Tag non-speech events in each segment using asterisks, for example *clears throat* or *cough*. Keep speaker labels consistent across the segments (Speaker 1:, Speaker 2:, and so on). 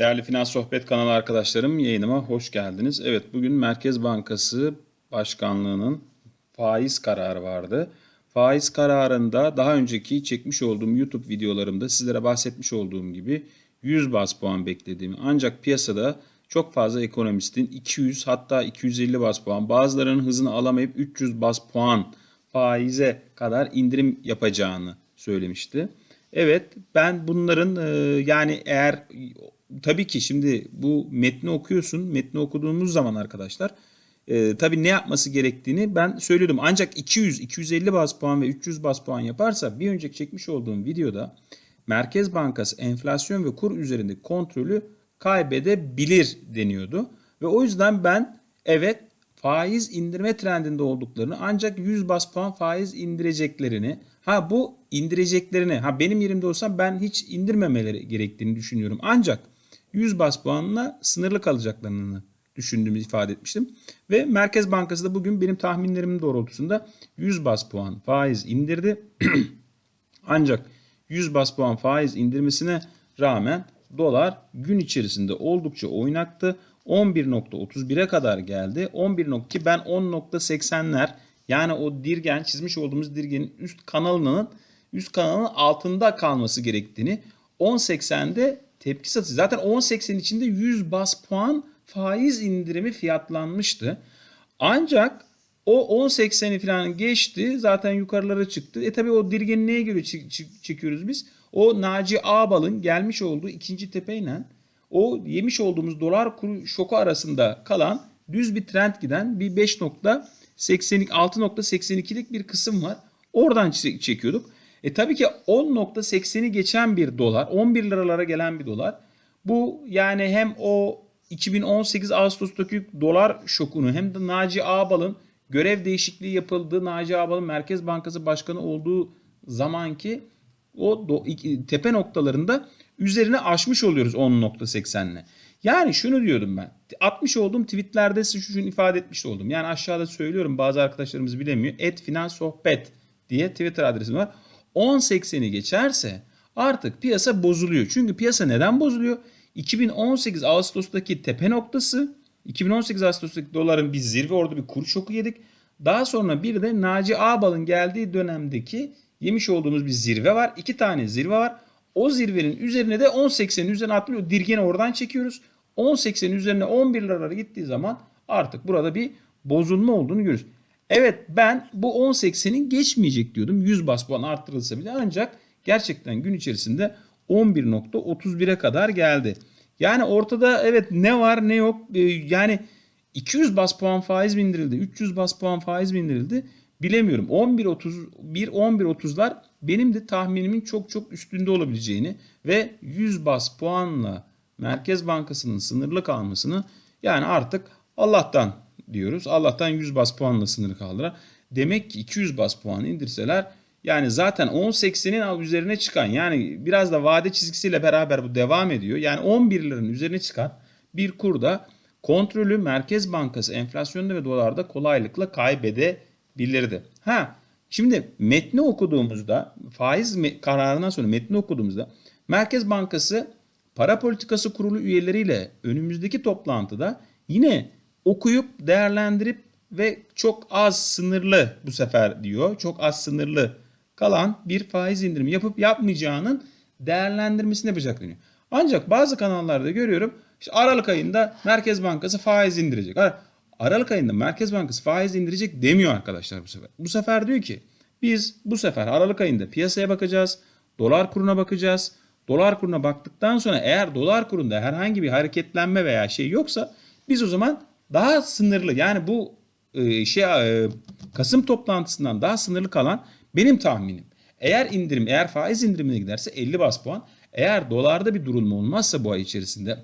Speaker 1: Değerli Finans Sohbet kanalı arkadaşlarım yayınıma hoş geldiniz. Evet bugün Merkez Bankası Başkanlığı'nın faiz kararı vardı. Faiz kararında daha önceki çekmiş olduğum YouTube videolarımda sizlere bahsetmiş olduğum gibi 100 bas puan beklediğimi ancak piyasada çok fazla ekonomistin 200 hatta 250 bas puan bazılarının hızını alamayıp 300 bas puan faize kadar indirim yapacağını söylemişti. Evet ben bunların e, yani eğer tabii ki şimdi bu metni okuyorsun. Metni okuduğumuz zaman arkadaşlar e, tabii ne yapması gerektiğini ben söylüyordum. Ancak 200, 250 bas puan ve 300 bas puan yaparsa bir önceki çekmiş olduğum videoda Merkez Bankası enflasyon ve kur üzerindeki kontrolü kaybedebilir deniyordu. Ve o yüzden ben evet faiz indirme trendinde olduklarını ancak 100 bas puan faiz indireceklerini ha bu indireceklerini ha benim yerimde olsam ben hiç indirmemeleri gerektiğini düşünüyorum. Ancak 100 bas puanla sınırlı kalacaklarını düşündüğümü ifade etmiştim. Ve Merkez Bankası da bugün benim tahminlerimin doğrultusunda 100 bas puan faiz indirdi. *clears throat* Ancak 100 bas puan faiz indirmesine rağmen dolar gün içerisinde oldukça oynaktı. 11.31'e kadar geldi. 11.2 ben 10.80'ler yani o dirgen çizmiş olduğumuz dirgenin üst kanalının üst kanalının altında kalması gerektiğini 10.80'de tepki satışı. Zaten 10.80 içinde 100 bas puan faiz indirimi fiyatlanmıştı. Ancak o 10.80'i falan geçti. Zaten yukarılara çıktı. E tabi o dirgeni neye göre çekiyoruz biz? O Naci Ağbal'ın gelmiş olduğu ikinci tepeyle o yemiş olduğumuz dolar kuru şoku arasında kalan düz bir trend giden bir 5.80 6.82'lik bir kısım var. Oradan çekiyorduk. E tabii ki 10.80'i geçen bir dolar, 11 liralara gelen bir dolar. Bu yani hem o 2018 Ağustos'taki dolar şokunu hem de Naci Ağbal'ın görev değişikliği yapıldığı Naci Ağbal'ın Merkez Bankası Başkanı olduğu zamanki o do, tepe noktalarında üzerine aşmış oluyoruz 10.80'le. Yani şunu diyordum ben. Atmış olduğum tweetlerde size şunu ifade etmiş oldum. Yani aşağıda söylüyorum bazı arkadaşlarımız bilemiyor. Et finans sohbet diye Twitter adresim var. 10.80'i geçerse artık piyasa bozuluyor. Çünkü piyasa neden bozuluyor? 2018 Ağustos'taki tepe noktası 2018 Ağustos'taki doların bir zirve orada bir kur şoku yedik. Daha sonra bir de Naci Ağbal'ın geldiği dönemdeki yemiş olduğumuz bir zirve var. İki tane zirve var. O zirvenin üzerine de 10.80'in üzerine atlıyor. Dirgeni oradan çekiyoruz. 10.80'in üzerine 11 liralara gittiği zaman artık burada bir bozulma olduğunu görüyoruz. Evet ben bu 10.80'in geçmeyecek diyordum. 100 bas puan arttırılsa bile ancak gerçekten gün içerisinde 11.31'e kadar geldi. Yani ortada evet ne var ne yok ee, yani 200 bas puan faiz mi indirildi 300 bas puan faiz mi indirildi bilemiyorum. 11.31 11.30'lar benim de tahminimin çok çok üstünde olabileceğini ve 100 bas puanla Merkez Bankası'nın sınırlı kalmasını yani artık Allah'tan diyoruz. Allah'tan 100 bas puanla sınırlı kaldılar. Demek ki 200 bas puan indirseler yani zaten 10.80'in üzerine çıkan yani biraz da vade çizgisiyle beraber bu devam ediyor. Yani 11'lerin üzerine çıkan bir kurda kontrolü Merkez Bankası enflasyonda ve dolarda kolaylıkla kaybedebilirdi. Ha şimdi metni okuduğumuzda faiz kararından sonra metni okuduğumuzda Merkez Bankası Para Politikası Kurulu üyeleriyle önümüzdeki toplantıda yine okuyup değerlendirip ve çok az sınırlı bu sefer diyor. Çok az sınırlı kalan bir faiz indirimi yapıp yapmayacağının değerlendirmesini yapacak deniyor. Ancak bazı kanallarda görüyorum işte Aralık ayında Merkez Bankası faiz indirecek. Aralık ayında Merkez Bankası faiz indirecek demiyor arkadaşlar bu sefer. Bu sefer diyor ki biz bu sefer Aralık ayında piyasaya bakacağız. Dolar kuruna bakacağız. Dolar kuruna baktıktan sonra eğer dolar kurunda herhangi bir hareketlenme veya şey yoksa biz o zaman daha sınırlı yani bu e, şey e, Kasım toplantısından daha sınırlı kalan benim tahminim. Eğer indirim, eğer faiz indirimine giderse 50 bas puan. Eğer dolarda bir durulma olmazsa bu ay içerisinde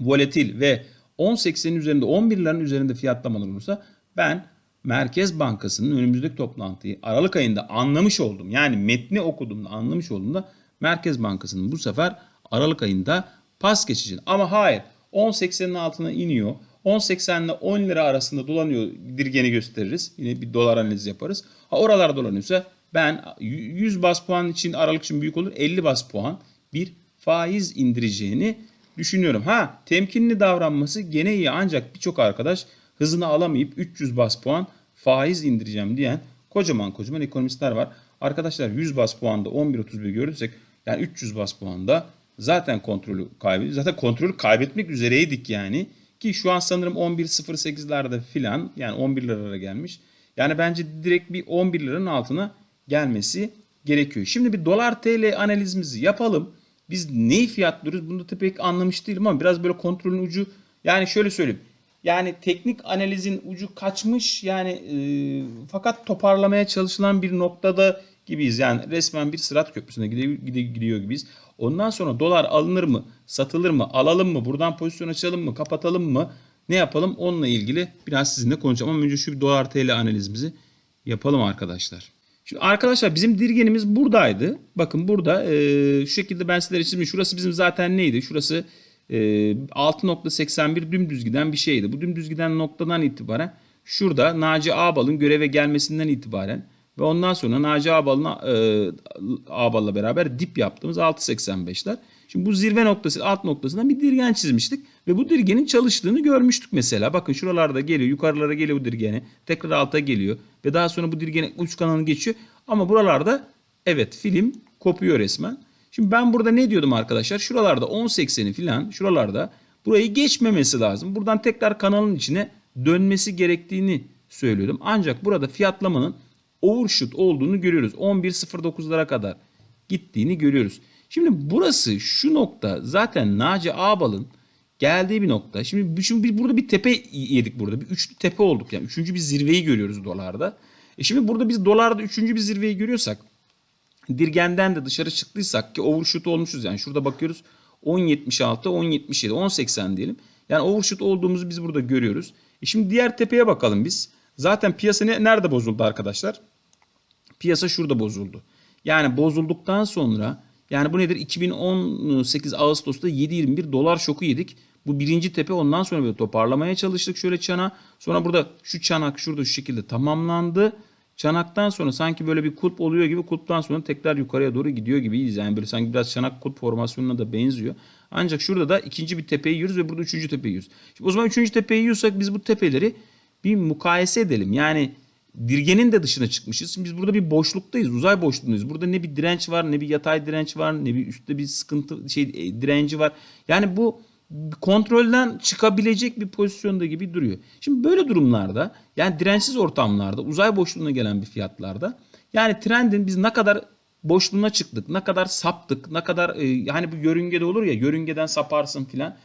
Speaker 1: volatil ve 10.80'in üzerinde 11'lerin üzerinde fiyatlamalar olursa ben Merkez Bankası'nın önümüzdeki toplantıyı Aralık ayında anlamış oldum. Yani metni okuduğumda anlamış olduğumda Merkez Bankası'nın bu sefer Aralık ayında pas geçeceğini. Ama hayır 10.80'in altına iniyor. 10.80 ile 10 lira arasında dolanıyor dirgeni gösteririz. Yine bir dolar analizi yaparız. Ha oralar dolanıyorsa ben 100 bas puan için Aralık için büyük olur 50 bas puan bir faiz indireceğini düşünüyorum. Ha temkinli davranması gene iyi ancak birçok arkadaş hızını alamayıp 300 bas puan faiz indireceğim diyen kocaman kocaman ekonomistler var. Arkadaşlar 100 bas puanda 11.31 görürsek yani 300 bas puanda zaten kontrolü kaybediyoruz. Zaten kontrolü kaybetmek üzereydik yani. Ki şu an sanırım 11.08'lerde filan yani 11 liralara gelmiş. Yani bence direkt bir 11 liranın altına gelmesi gerekiyor. Şimdi bir dolar TL analizimizi yapalım. Biz neyi fiyatlıyoruz bunu da pek anlamış değilim ama biraz böyle kontrolün ucu yani şöyle söyleyeyim. Yani teknik analizin ucu kaçmış yani e, fakat toparlamaya çalışılan bir noktada gibiyiz. Yani resmen bir sırat köprüsüne gidiyor, gibiyiz. Ondan sonra dolar alınır mı, satılır mı, alalım mı, buradan pozisyon açalım mı, kapatalım mı, ne yapalım onunla ilgili biraz sizinle konuşacağım. Ama önce şu bir dolar TL analizimizi yapalım arkadaşlar. Şimdi arkadaşlar bizim dirgenimiz buradaydı. Bakın burada e, şu şekilde ben sizlere çizdim. Şurası bizim zaten neydi? Şurası e, 6.81 dümdüz giden bir şeydi. Bu dümdüz giden noktadan itibaren şurada Naci Ağbal'ın göreve gelmesinden itibaren ve ondan sonra Naci Ağbal'la e, Ağbal'la beraber dip yaptığımız 6.85'ler. Şimdi bu zirve noktası alt noktasından bir dirgen çizmiştik ve bu dirgenin çalıştığını görmüştük mesela. Bakın şuralarda geliyor, yukarılara geliyor bu dirgeni. Tekrar alta geliyor ve daha sonra bu dirgenin uç kanalını geçiyor. Ama buralarda evet film kopuyor resmen. Şimdi ben burada ne diyordum arkadaşlar? Şuralarda 10.80'i falan şuralarda burayı geçmemesi lazım. Buradan tekrar kanalın içine dönmesi gerektiğini söylüyordum. Ancak burada fiyatlamanın overshoot olduğunu görüyoruz. 11.09'lara kadar gittiğini görüyoruz. Şimdi burası şu nokta zaten Naci Ağbal'ın geldiği bir nokta. Şimdi, şimdi biz burada bir tepe yedik burada. Bir üçlü tepe olduk yani. Üçüncü bir zirveyi görüyoruz dolarda. E şimdi burada biz dolarda üçüncü bir zirveyi görüyorsak dirgenden de dışarı çıktıysak ki overshoot olmuşuz yani şurada bakıyoruz 10.76, 10.77, 10.80 diyelim. Yani overshoot olduğumuzu biz burada görüyoruz. E şimdi diğer tepeye bakalım biz. Zaten piyasa ne, nerede bozuldu arkadaşlar? Piyasa şurada bozuldu. Yani bozulduktan sonra yani bu nedir? 2018 Ağustos'ta 7.21 dolar şoku yedik. Bu birinci tepe ondan sonra böyle toparlamaya çalıştık şöyle çana. Sonra burada şu çanak şurada şu şekilde tamamlandı. Çanaktan sonra sanki böyle bir kulp oluyor gibi kulptan sonra tekrar yukarıya doğru gidiyor gibiyiz. Yani böyle sanki biraz çanak kulp formasyonuna da benziyor. Ancak şurada da ikinci bir tepeyi yiyoruz ve burada üçüncü tepeyi yiyoruz. Şimdi o zaman üçüncü tepeyi yiyorsak biz bu tepeleri bir mukayese edelim. Yani dirgenin de dışına çıkmışız. Şimdi biz burada bir boşluktayız. Uzay boşluğundayız. Burada ne bir direnç var, ne bir yatay direnç var, ne bir üstte bir sıkıntı şey e, direnci var. Yani bu kontrolden çıkabilecek bir pozisyonda gibi duruyor. Şimdi böyle durumlarda yani dirençsiz ortamlarda uzay boşluğuna gelen bir fiyatlarda yani trendin biz ne kadar boşluğuna çıktık, ne kadar saptık, ne kadar e, hani bu yörüngede olur ya yörüngeden saparsın filan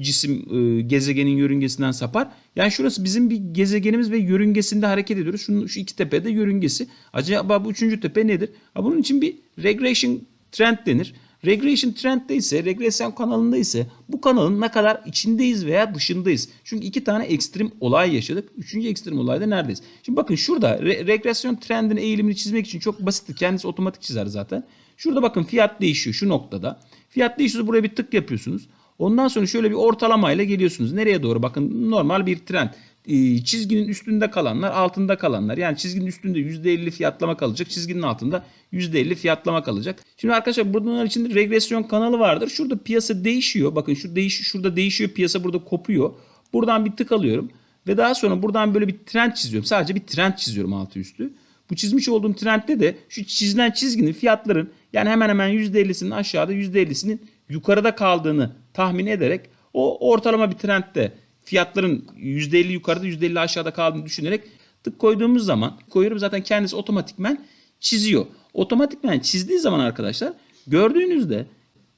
Speaker 1: cisim e, gezegenin yörüngesinden sapar. Yani şurası bizim bir gezegenimiz ve yörüngesinde hareket ediyoruz. Şu, şu iki tepede yörüngesi. Acaba bu üçüncü tepe nedir? Ha, bunun için bir regression trend denir. Regression trendde ise, regresyon kanalında ise bu kanalın ne kadar içindeyiz veya dışındayız. Çünkü iki tane ekstrem olay yaşadık. Üçüncü ekstrem olayda neredeyiz? Şimdi bakın şurada re- regresyon trendin eğilimini çizmek için çok basit. Kendisi otomatik çizer zaten. Şurada bakın fiyat değişiyor şu noktada. Fiyat değişiyorsa buraya bir tık yapıyorsunuz. Ondan sonra şöyle bir ortalamayla geliyorsunuz. Nereye doğru? Bakın normal bir trend. Ee, çizginin üstünde kalanlar, altında kalanlar. Yani çizginin üstünde %50 fiyatlama kalacak. Çizginin altında %50 fiyatlama kalacak. Şimdi arkadaşlar bunlar için regresyon kanalı vardır. Şurada piyasa değişiyor. Bakın şu değiş şurada değişiyor. Piyasa burada kopuyor. Buradan bir tık alıyorum. Ve daha sonra buradan böyle bir trend çiziyorum. Sadece bir trend çiziyorum altı üstü. Bu çizmiş olduğum trendde de şu çizilen çizginin fiyatların yani hemen hemen %50'sinin aşağıda %50'sinin yukarıda kaldığını tahmin ederek o ortalama bir trendde fiyatların %50 yukarıda %50 aşağıda kaldığını düşünerek tık koyduğumuz zaman koyuyorum zaten kendisi otomatikmen çiziyor. Otomatikmen çizdiği zaman arkadaşlar gördüğünüzde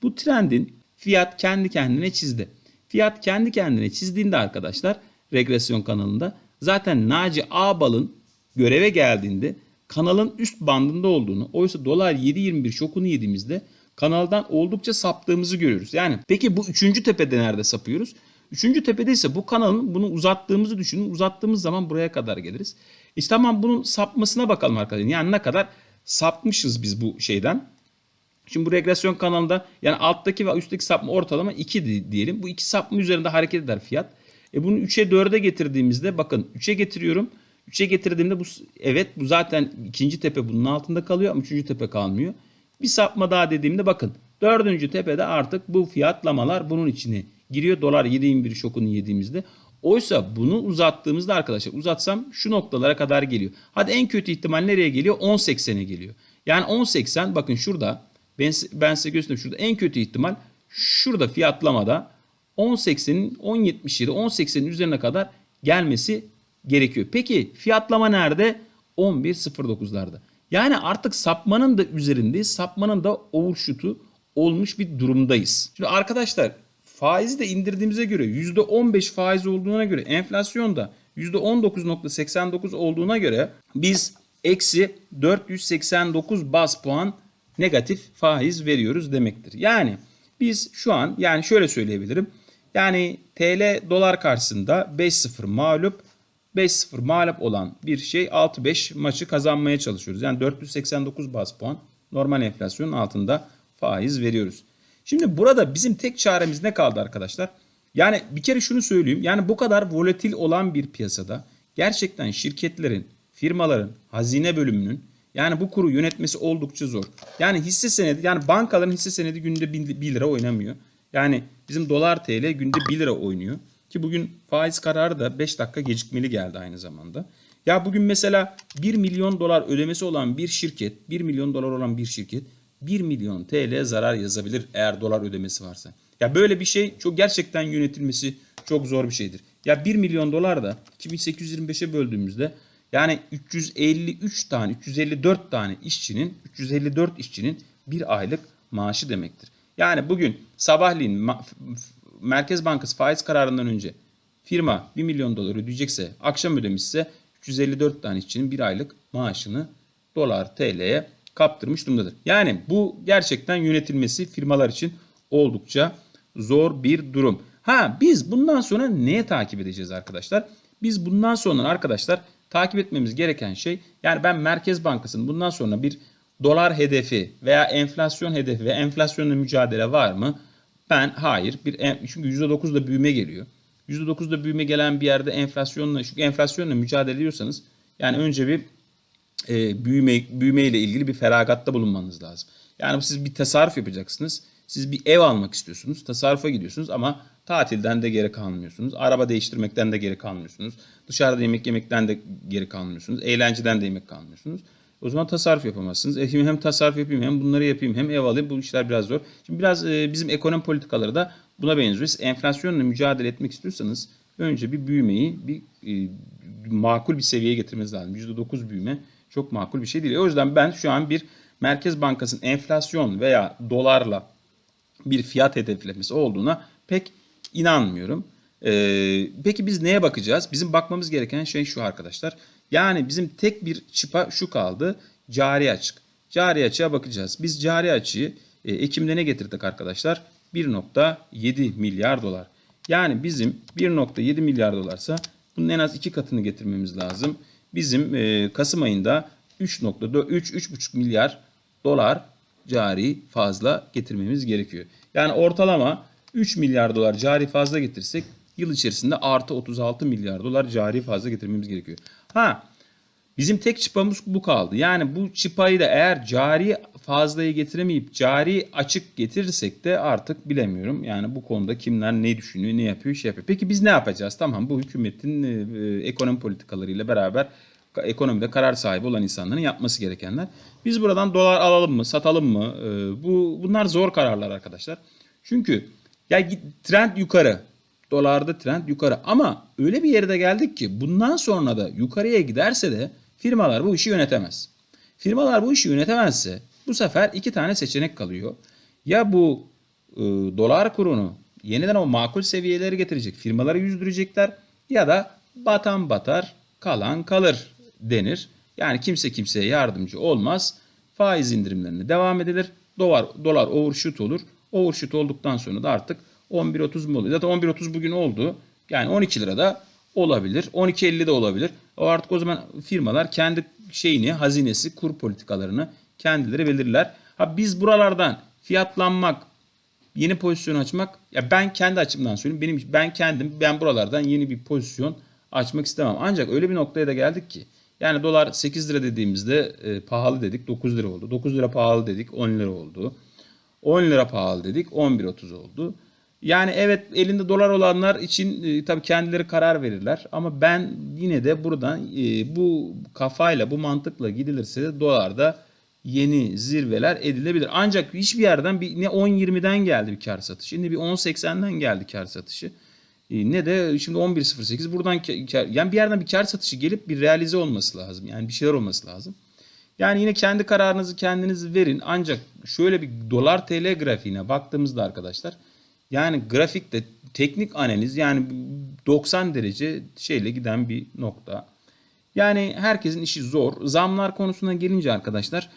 Speaker 1: bu trendin fiyat kendi kendine çizdi. Fiyat kendi kendine çizdiğinde arkadaşlar regresyon kanalında zaten Naci Ağbal'ın göreve geldiğinde kanalın üst bandında olduğunu oysa dolar 7.21 şokunu yediğimizde kanaldan oldukça saptığımızı görüyoruz. Yani peki bu üçüncü tepede nerede sapıyoruz? Üçüncü tepede ise bu kanalın bunu uzattığımızı düşünün. Uzattığımız zaman buraya kadar geliriz. İşte tamam bunun sapmasına bakalım arkadaşlar. Yani ne kadar sapmışız biz bu şeyden. Şimdi bu regresyon kanalında yani alttaki ve üstteki sapma ortalama 2 diyelim. Bu iki sapma üzerinde hareket eder fiyat. E bunu 3'e 4'e getirdiğimizde bakın 3'e getiriyorum. 3'e getirdiğimde bu evet bu zaten ikinci tepe bunun altında kalıyor ama üçüncü tepe kalmıyor. Bir sapma daha dediğimde bakın Dördüncü tepede artık bu fiyatlamalar bunun içine giriyor. Dolar 7.21 şokunu yediğimizde. Oysa bunu uzattığımızda arkadaşlar uzatsam şu noktalara kadar geliyor. Hadi en kötü ihtimal nereye geliyor? 10.80'e geliyor. Yani 10.80 bakın şurada ben, ben size göstereyim şurada en kötü ihtimal şurada fiyatlamada 10.80'in 10.77 10.80'in üzerine kadar gelmesi gerekiyor. Peki fiyatlama nerede? 11.09'larda. Yani artık sapmanın da üzerindeyiz. Sapmanın da overshoot'u olmuş bir durumdayız. Şimdi arkadaşlar faizi de indirdiğimize göre %15 faiz olduğuna göre enflasyon da %19.89 olduğuna göre biz eksi 489 bas puan negatif faiz veriyoruz demektir. Yani biz şu an yani şöyle söyleyebilirim. Yani TL dolar karşısında 5-0 mağlup 5-0 mağlup olan bir şey 6-5 maçı kazanmaya çalışıyoruz. Yani 489 bas puan normal enflasyonun altında faiz veriyoruz. Şimdi burada bizim tek çaremiz ne kaldı arkadaşlar? Yani bir kere şunu söyleyeyim. Yani bu kadar volatil olan bir piyasada gerçekten şirketlerin, firmaların, hazine bölümünün yani bu kuru yönetmesi oldukça zor. Yani hisse senedi yani bankaların hisse senedi günde 1 lira oynamıyor. Yani bizim dolar TL günde 1 lira oynuyor. Ki bugün faiz kararı da 5 dakika gecikmeli geldi aynı zamanda. Ya bugün mesela 1 milyon dolar ödemesi olan bir şirket, 1 milyon dolar olan bir şirket 1 milyon TL zarar yazabilir eğer dolar ödemesi varsa. Ya böyle bir şey çok gerçekten yönetilmesi çok zor bir şeydir. Ya 1 milyon dolar da 2825'e böldüğümüzde yani 353 tane, 354 tane işçinin, 354 işçinin bir aylık maaşı demektir. Yani bugün sabahleyin Merkez Bankası faiz kararından önce firma 1 milyon dolar ödeyecekse, akşam ödemişse 354 tane işçinin bir aylık maaşını dolar TL'ye kaptırmış durumdadır. Yani bu gerçekten yönetilmesi firmalar için oldukça zor bir durum. Ha biz bundan sonra neye takip edeceğiz arkadaşlar? Biz bundan sonra arkadaşlar takip etmemiz gereken şey yani ben Merkez Bankası'nın bundan sonra bir dolar hedefi veya enflasyon hedefi ve enflasyonla mücadele var mı? Ben hayır. Bir çünkü %9'da büyüme geliyor. %9'da büyüme gelen bir yerde enflasyonla çünkü enflasyonla mücadele ediyorsanız yani önce bir e, büyüme büyüme ile ilgili bir feragatta bulunmanız lazım. Yani siz bir tasarruf yapacaksınız. Siz bir ev almak istiyorsunuz. Tasarrufa gidiyorsunuz ama tatilden de geri kalmıyorsunuz. Araba değiştirmekten de geri kalmıyorsunuz. Dışarıda yemek yemekten de geri kalmıyorsunuz. Eğlenceden de yemek kalmıyorsunuz. O zaman tasarruf yapamazsınız. E, hem tasarruf yapayım hem bunları yapayım hem ev alayım. Bu işler biraz zor. Şimdi biraz e, bizim ekonomi politikaları da buna benziyor. Siz enflasyonla mücadele etmek istiyorsanız önce bir büyümeyi bir e, makul bir seviyeye getirmeniz lazım. %9 büyüme çok makul bir şey değil. O yüzden ben şu an bir Merkez Bankası'nın enflasyon veya dolarla bir fiyat hedeflemesi olduğuna pek inanmıyorum. Ee, peki biz neye bakacağız? Bizim bakmamız gereken şey şu arkadaşlar. Yani bizim tek bir çıpa şu kaldı. Cari açık. Cari açığa bakacağız. Biz cari açığı e, Ekim'de ne getirdik arkadaşlar? 1.7 milyar dolar. Yani bizim 1.7 milyar dolarsa bunun en az iki katını getirmemiz lazım. Bizim e, Kasım ayında 3.3-3.5 milyar dolar cari fazla getirmemiz gerekiyor. Yani ortalama 3 milyar dolar cari fazla getirsek yıl içerisinde artı 36 milyar dolar cari fazla getirmemiz gerekiyor. Ha bizim tek çıpamız bu kaldı. Yani bu çıpayı da eğer cari fazlayı getiremeyip cari açık getirirsek de artık bilemiyorum. Yani bu konuda kimler ne düşünüyor, ne yapıyor, şey yapıyor. Peki biz ne yapacağız? Tamam bu hükümetin e, e ekonomi politikalarıyla beraber ekonomide karar sahibi olan insanların yapması gerekenler. Biz buradan dolar alalım mı, satalım mı? E, bu bunlar zor kararlar arkadaşlar. Çünkü ya trend yukarı. Dolarda trend yukarı. Ama öyle bir yerde geldik ki bundan sonra da yukarıya giderse de firmalar bu işi yönetemez. Firmalar bu işi yönetemezse bu sefer iki tane seçenek kalıyor. Ya bu e, dolar kurunu yeniden o makul seviyeleri getirecek firmaları yüzdürecekler ya da batan batar kalan kalır denir. Yani kimse kimseye yardımcı olmaz. Faiz indirimlerine devam edilir. Dolar, dolar overshoot olur. Overshoot olduktan sonra da artık 11.30 mu oluyor? Zaten 11.30 bugün oldu. Yani 12 lira da olabilir. 12.50 de olabilir. O artık o zaman firmalar kendi şeyini, hazinesi, kur politikalarını kendileri belirler. Ha biz buralardan fiyatlanmak, yeni pozisyon açmak ya ben kendi açımdan söyleyeyim. Benim ben kendim ben buralardan yeni bir pozisyon açmak istemem. Ancak öyle bir noktaya da geldik ki yani dolar 8 lira dediğimizde e, pahalı dedik 9 lira oldu. 9 lira pahalı dedik 10 lira oldu. 10 lira pahalı dedik 11.30 oldu. Yani evet elinde dolar olanlar için e, tabii kendileri karar verirler ama ben yine de buradan e, bu kafayla bu mantıkla gidilirse de dolarda yeni zirveler edilebilir. Ancak hiçbir yerden bir ne 10.20'den geldi bir kar satışı, şimdi bir 10.80'den geldi kar satışı. E, ne de şimdi 11.08 buradan ka- kar, yani bir yerden bir kar satışı gelip bir realize olması lazım. Yani bir şeyler olması lazım. Yani yine kendi kararınızı kendiniz verin. Ancak şöyle bir dolar TL grafiğine baktığımızda arkadaşlar yani grafikte teknik analiz yani 90 derece şeyle giden bir nokta. Yani herkesin işi zor. Zamlar konusuna gelince arkadaşlar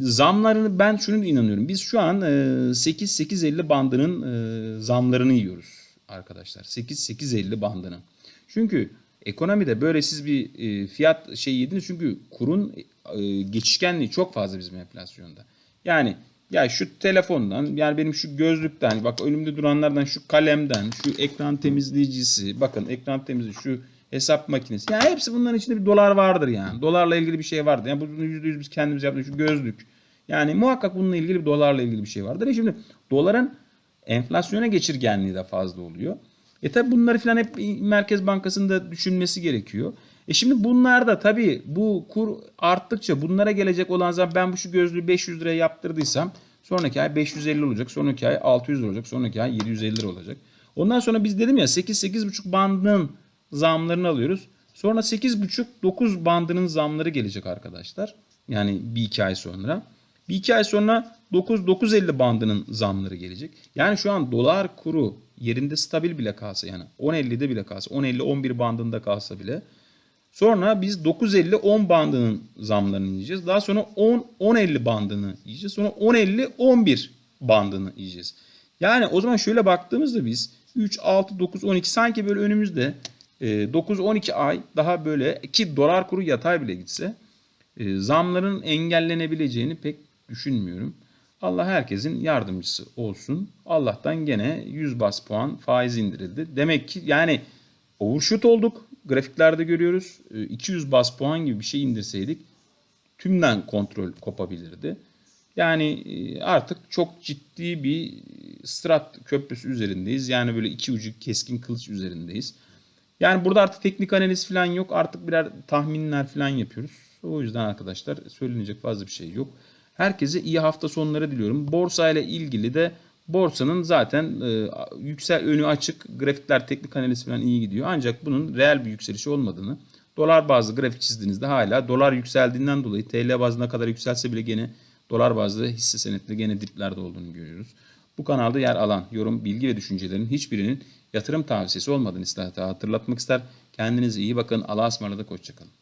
Speaker 1: zamlarını ben şunu inanıyorum. Biz şu an e, 8-8.50 bandının e, zamlarını yiyoruz arkadaşlar. 8-8.50 bandının. Çünkü ekonomide böyle siz bir e, fiyat şey yediniz çünkü kurun e, geçişkenliği çok fazla bizim enflasyonda. Yani ya şu telefondan yani benim şu gözlükten bak önümde duranlardan şu kalemden şu ekran temizleyicisi bakın ekran temizleyici şu hesap makinesi. Yani hepsi bunların içinde bir dolar vardır yani. Dolarla ilgili bir şey vardır. Yani bunu %100 biz kendimiz yaptık şu gözlük. Yani muhakkak bununla ilgili bir dolarla ilgili bir şey vardır. E şimdi doların enflasyona geçirgenliği de fazla oluyor. E tabi bunları falan hep Merkez Bankası'nda düşünmesi gerekiyor. E şimdi bunlar da tabii bu kur arttıkça bunlara gelecek olan zaman ben bu şu gözlüğü 500 liraya yaptırdıysam sonraki ay 550 olacak. Sonraki ay 600 lira olacak. Sonraki ay 750 lira olacak. Ondan sonra biz dedim ya 8-8,5 bandının zamlarını alıyoruz. Sonra 8,5-9 bandının zamları gelecek arkadaşlar. Yani bir iki ay sonra. Bir iki ay sonra 9-9.50 bandının zamları gelecek. Yani şu an dolar kuru yerinde stabil bile kalsa yani 10.50'de bile kalsa 10.50-11 bandında kalsa bile Sonra biz 9.50-10 bandının zamlarını yiyeceğiz. Daha sonra 10-10.50 bandını yiyeceğiz. Sonra 10.50-11 bandını yiyeceğiz. Yani o zaman şöyle baktığımızda biz 3, 6, 9, 12 sanki böyle önümüzde 9-12 ay daha böyle ki dolar kuru yatay bile gitse e, zamların engellenebileceğini pek düşünmüyorum. Allah herkesin yardımcısı olsun. Allah'tan gene 100 bas puan faiz indirildi. Demek ki yani overshoot olduk. Grafiklerde görüyoruz. E, 200 bas puan gibi bir şey indirseydik tümden kontrol kopabilirdi. Yani e, artık çok ciddi bir strat köprüsü üzerindeyiz. Yani böyle iki ucu keskin kılıç üzerindeyiz. Yani burada artık teknik analiz falan yok. Artık birer tahminler falan yapıyoruz. O yüzden arkadaşlar söylenecek fazla bir şey yok. Herkese iyi hafta sonları diliyorum. Borsa ile ilgili de borsanın zaten e, yüksel önü açık. Grafikler teknik analiz falan iyi gidiyor. Ancak bunun reel bir yükselişi olmadığını dolar bazlı grafik çizdiğinizde hala dolar yükseldiğinden dolayı TL bazına kadar yükselse bile gene dolar bazlı hisse senetleri gene diplerde olduğunu görüyoruz. Bu kanalda yer alan yorum, bilgi ve düşüncelerin hiçbirinin yatırım tavsiyesi olmadığını hatırlatmak ister. Kendinize iyi bakın. Allah'a ısmarladık. Hoşçakalın.